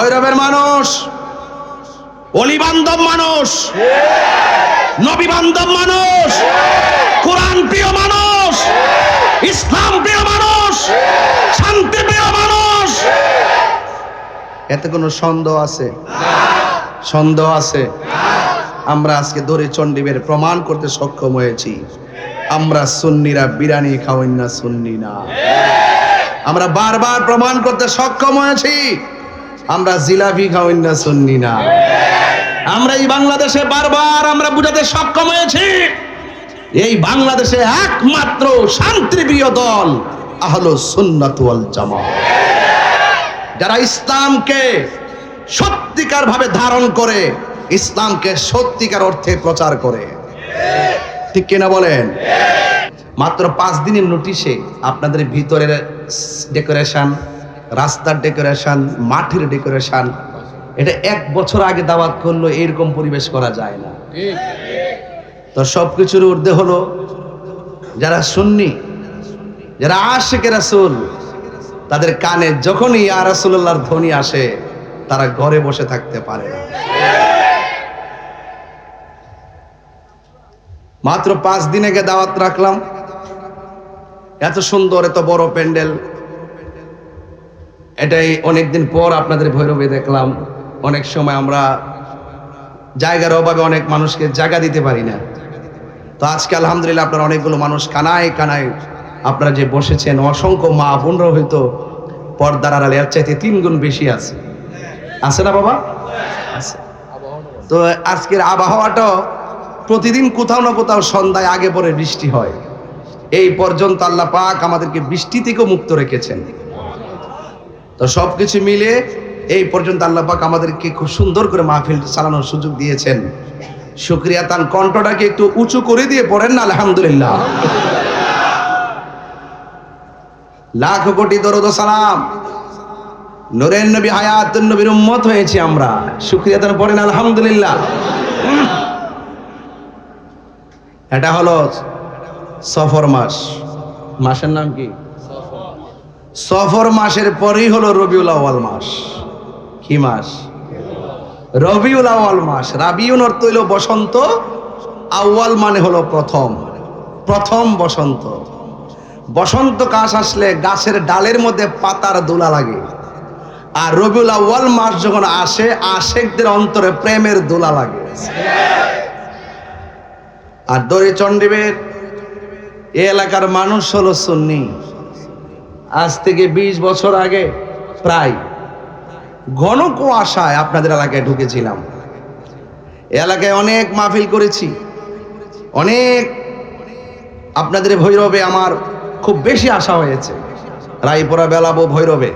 ভৈরবের মানুষ অলি বান্ধব মানুষ নবী বান্ধব মানুষ কোরআন প্রিয় মানুষ ইসলাম প্রিয় মানুষ শান্তি প্রিয় মানুষ। এতে কোনো সন্দেহ আছে? সন্দেহ আছে। আমরা আজকে দড়ি চণ্ডীবের প্রমাণ করতে সক্ষম হয়েছি। আমরা সুন্নিরা বিরানি খাওয়াই না, সুন্নি না। আমরা বারবার প্রমাণ করতে সক্ষম হয়েছি। আমরা জিলাপি খাওয়াই না সুন্নি না। আমরা এই বাংলাদেশে বারবার আমরা বুঝাতে সক্ষম হয়েছি। এই বাংলাদেশে একমাত্র শান্তিপ্রিয় দল আহলো সুন্নাত ওয়াল জামাত। যারা ইসলামকে সত্যিকার ভাবে ধারণ করে, ইসলামকে সত্যিকার অর্থে প্রচার করে। ঠিক কিনা বলেন? মাত্র পাঁচ দিনের নোটিশে আপনাদের ভিতরের ডেকোরেশন রাস্তার ডেকোরেশন, মাঠের ডেকোরেশন, এটা এক বছর আগে দাওয়াত করল, এরকম পরিবেশ করা যায় না। তো সবকিছুর ঊর্ধ্বে হলো, যারা সুন্নি, যারা আশেকে রাসূল, তাদের কানে যখনই ইয়া রাসূলুল্লাহর ধ্বনি আসে, তারা ঘরে বসে থাকতে পারে না। মাত্র পাঁচ দিন আগে দাওয়াত রাখলাম। এত সুন্দর, এত বড় প্যান্ডেল এটাই অনেকদিন পর আপনাদের ভৈরবে দেখলাম। অনেক সময় আমরা জায়গার অভাবে অনেক মানুষকে জায়গা দিতে পারি না। তো আজকে আলহামদুলিল্লাহ আপনার অনেকগুলো মানুষ কানায় কানায় আপনারা যে বসেছেন, অসংখ্য মা বোনরা হয়তো পর্দার আড়ালে চাইতে তিন গুণ বেশি আছে। আছে না বাবা? তো আজকের আবহাওয়াটাও প্রতিদিন কোথাও না কোথাও সন্ধ্যায় আগে পরে বৃষ্টি হয়। এই পর্যন্ত আল্লাহ পাক আমাদেরকে বৃষ্টি থেকেও মুক্ত রেখেছেন। তো সবকিছু মিলে এই পর্যন্ত আল্লাহ পাক আমাদেরকে খুব সুন্দর করে মাহফিল চালানোর সুযোগ দিয়েছেন। শুক্রিয়া, তার কণ্ঠটাকে একটু উঁচু করে দিয়ে পড়েন না, আলহামদুলিল্লাহ। লাখ কোটি দরুদ সালাম। নূরের নবী, হায়াতুন নবীর উম্মত হয়েছি আমরা। শুক্রিয়া, তার পড়েন, আলহামদুলিল্লাহ। এটা হলো সফর মাস। মাসের নাম কি? সফর মাসের পরেই হলো রবিউল আউয়াল মাস। কি মাস? রবিউল আউয়াল মাস। রাবিউন অর্থ হইল বসন্ত, আউয়াল মানে হলো প্রথম। প্রথম বসন্ত। বসন্ত কাশ আসলে গাছের ডালের মধ্যে পাতার দোলা লাগে। আর রবিউল আউয়াল মাস যখন আসে, আশেকদের অন্তরে প্রেমের দোলা লাগে। আর দড়ি চণ্ডীবের, এ এলাকার মানুষ হলো সুন্নি। আজ থেকে ২০ বছর আগে প্রায় ঘন কুয়াশায় আপনাদের এলাকায় ঢুকেছিলাম। এলাকায় অনেক মাহফিল করেছি। অনেক আপনাদের ভৈরবে আমার খুব বেশি আশা হয়েছে। রায়পুরা বেলাবো ভৈরবে।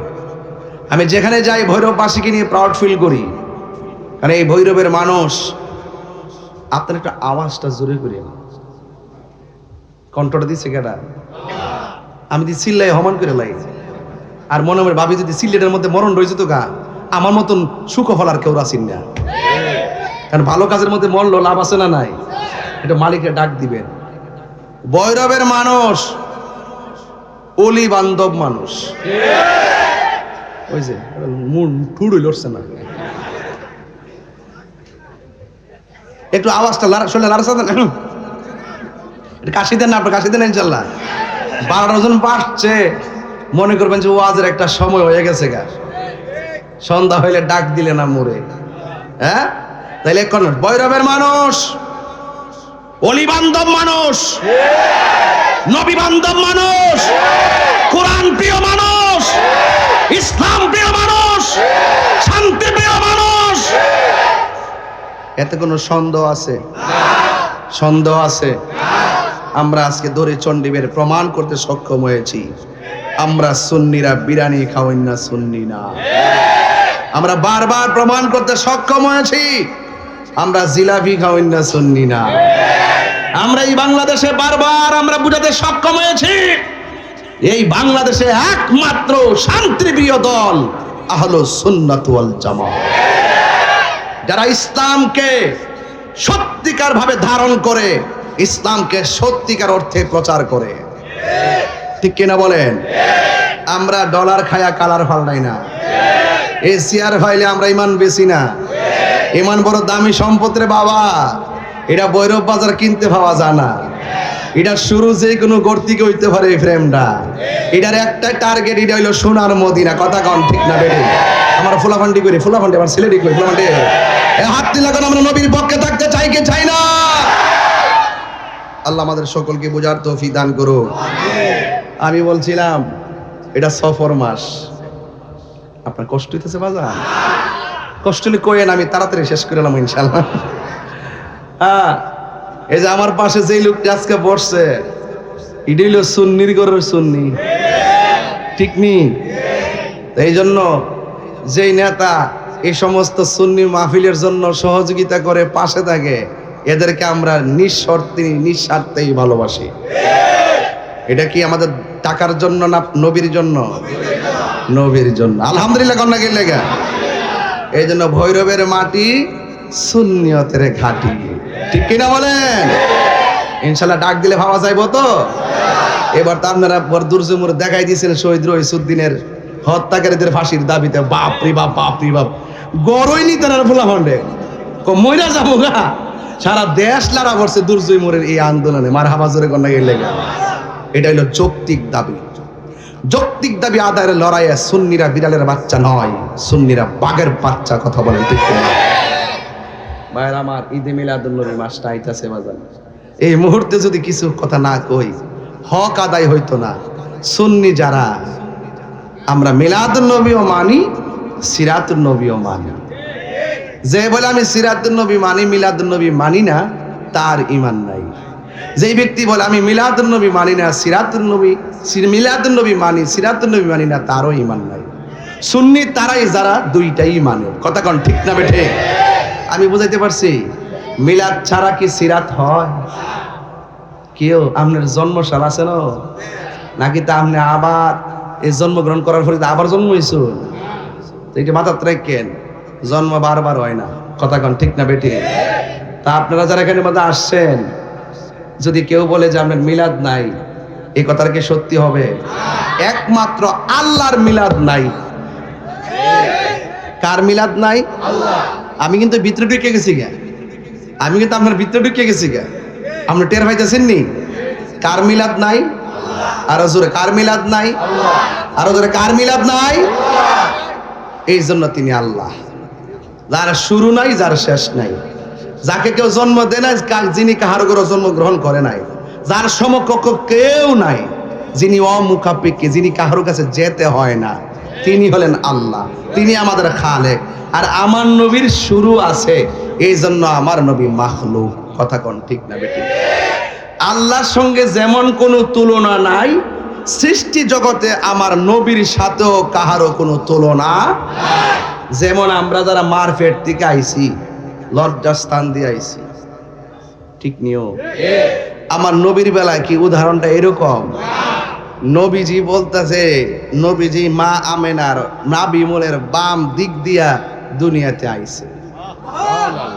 আমি যেখানে যাই ভৈরববাসীকে নিয়ে প্রাউড ফিল করি। কারণ এই ভৈরবের মানুষ, আপনার একটা আওয়াজটা জোরে করে কণ্ঠটা দিচ্ছে কেটা আমি দি চিল্লাই হমান করে লাই। আর মনে মনে ভাবি যদি সিলেটের মধ্যে মরণ রয়েছে তো গা, আমার মতন সুখ ফলার কেউ আসেন না। কারণ ভালো কাজের মধ্যে মরলো লাভ আছে না নাই? এটা মালিকের ডাক দিবেন। বৈরবের মানুষ অলি বান্ধব মানুষ। ওই যে ঠুড়ই লড়ছে না। একটু আওয়াজটা এটা কাশি দেন না? আপনার কাশি দেন ইনশাল্লাহ। বারো জন পাঠছে মনে করবেন যে ওয়াজের একটা সময় হয়ে গেছে গা। সন্ধ্যা হইলে ডাক দিলে না মোরে হ্যাঁ? তাইলে এখন বৈরবের মানুষ অলি বান্ধব মানুষ নবী বান্ধব মানুষ, কোরআন প্রিয় মানুষ, ইসলাম প্রিয় মানুষ, শান্তি প্রিয় মানুষ। এতে কোনো সন্দেহ আছে? সন্দেহ আছে? আমরা আজকে দড়ি চণ্ডীবের প্রমাণ করতে সক্ষম হয়েছি। আমরা সুন্নিরা বিরানি খাওয়াই না সুন্নি না। আমরা বারবার প্রমাণ করতে সক্ষম হয়েছি, আমরা জিলাপি খাওয়াই না সুন্নি না। আমরা এই বাংলাদেশে বারবার আমরা বুঝাতে সক্ষম হয়েছি, এই বাংলাদেশে একমাত্র শান্তিপ্রিয় দল আহলো সুন্নাত ওয়াল জামাত। যারা ইসলামকে সত্যিকার ভাবে ধারণ করে ইসলামকে সত্যিকার অর্থে প্রচার করে। ঠিক কিনা বলেন? আমরা ডলার খায়া কালার ফাল্টাই না। এই চেয়ার ফাইলে আমরা ইমান বেশি না। ইমান বড় দামি সম্পদ রে বাবা। এটা বৈরব বাজার কিনতে পাওয়া যায় না। এটা শুরু যে কোনো গর্তিকে হইতে পারে এই ফ্রেমটা এটার একটা টার্গেট এটা হইল সোনার মদিনা। কথা কন ঠিক না বেড়ে আমার ফুলাফান্ডি করি ফুলাফান্ডি আমার ছেলেটি করি ফুলাফান্ডি হাত দিলে আমরা নবীর পক্ষে থাকতে চাই কি চাই না? আল্লাহ আমাদের সকলকে বোঝার তৌফিক দান করো আমি বলছিলাম, এটা সফর মাস। আপনার কষ্ট হইতেছে বাজার? কষ্ট হলে কয়েন আমি তাড়াতাড়ি শেষ করে এলাম ইনশাল্লাহ হ্যাঁ এই যে আমার পাশে যেই লোকটি আজকে বসছে, এটি হইল সুন্নির গরের সুন্নি। ঠিক নি? এই জন্য যেই নেতা এই সমস্ত সুন্নি মাহফিলের জন্য সহযোগিতা করে পাশে থাকে এদেরকে আমরা নিঃশর্তে, নিঃস্বার্থেই ভালোবাসি। এটা কি আমাদের টাকার জন্য না নবীর জন্য? নবীর জন্য। আলহামদুলিল্লাহ, কন্যা গেলে এই জন্য ভৈরবের মাটি শূন্যতের ঘাটি। ঠিক কিনা বলেন? ইনশাল্লাহ ডাক দিলে ভাবা যাইবো তো? এবার তো আপনারা দুর্জমুর দেখাই দিয়েছেন শহীদ রহিসুদ্দিনের হত্যাকারীদের ফাঁসির দাবিতে। বাপ রে বাপ বাপ রে বাপ। গরই নিতেন আর ফুলা ফন্ডে মইরা যাব গা। সারা দেশ লারা পড়ছে দুর্জয় মোড়ের এই আন্দোলনে। মার হাবাজরে কন্যা গেলে এটা হলো যৌক্তিক দাবি। যৌক্তিক দাবি আদায়ের লড়াইয়ে সুন্নিরা বিড়ালের বাচ্চা নয়, সুন্নিরা বাঘের বাচ্চা কথা বলেন, ঠিক? ভাইয়ের আমার ঈদে মিলাদুল্নবী মাসটা আইতাছে বাজার। এই মুহূর্তে যদি কিছু কথা না কই, হক আদায় হইতো না। সুন্নি যারা, আমরা মিলাদুল নবীও মানি, সিরাতুল নবীও মানি। যে বলে আমি সিরাতুল নবী মানি মিলাদুল নবী মানি না, তার ইমান নাই। যেই ব্যক্তি বলে আমি মিলাদুল নবী মানি না সিরাতুল নবী মিলাদুল নবী মানি সিরাতুল নবী মানি না, তারও ইমান নাই। সুন্নি তারাই যারা দুইটাই মানে। কথা কন ঠিক না বেঠে? আমি বুঝাইতে পারছি? মিলাদ ছাড়া কি সিরাত হয়? কেউ আপনার জন্মসাল আছে নাকি তা আপনি আবার এই জন্মগ্রহণ করার তো আবার জন্ম হয়েছ এটা মাথার রাখেন জন্ম বারবার হয় না। কথা কন, ঠিক না বেটি? তা আপনারা যারা এখানে মধ্যে আসছেন, যদি কেউ বলে যে আপনার মিলাদ নাই এই কথাটা কি সত্যি হবে? একমাত্র আল্লাহর মিলাদ নাই। কার মিলাদ নাই? আমি কিন্তু ভিতরে ঢুকে গেছি গা। আমি কিন্তু আপনার ভিতরে ঢুকে গেছি গা। আপনি টের পাইতেছেন নি? কার মিলাদ নাই? আরও জোরে, কার মিলাদ নাই? আরও জোরে, কার মিলাদ নাই? এই জন্য তিনি আল্লাহ। যার শুরু নাই, যার শেষ নাই। যাকে কেউ জন্ম দেয় নাই যিনি কাহার করে জন্মগ্রহণ করে নাই। যার সমকক্ষ কেউ নাই, যিনি অমুখাপেক্ষী, যিনি কাহার কাছে যেতে হয় না, তিনি হলেন আল্লাহ। তিনি আমাদের খালেক। আর আমার নবীর শুরু আছে, এই জন্য আমার নবী মাখলুক। কথা কোন ঠিক না বেটি আল্লাহর সঙ্গে যেমন কোনো তুলনা নাই, সৃষ্টি জগতে আমার নবীর সাথেও কাহারও কোনো তুলনা যেমন আমরা যারা মারফেট থেকে আইছি, লজ্জাস্থান দিয়ে আইছি। ঠিক নিও আমার নবীর বেলা কি উদাহরণটা এরকম? নবীজি বলতেছে, নবীজি মা আমেনার নাবিমলের বাম দিক দিয়া দুনিয়াতে আইছে।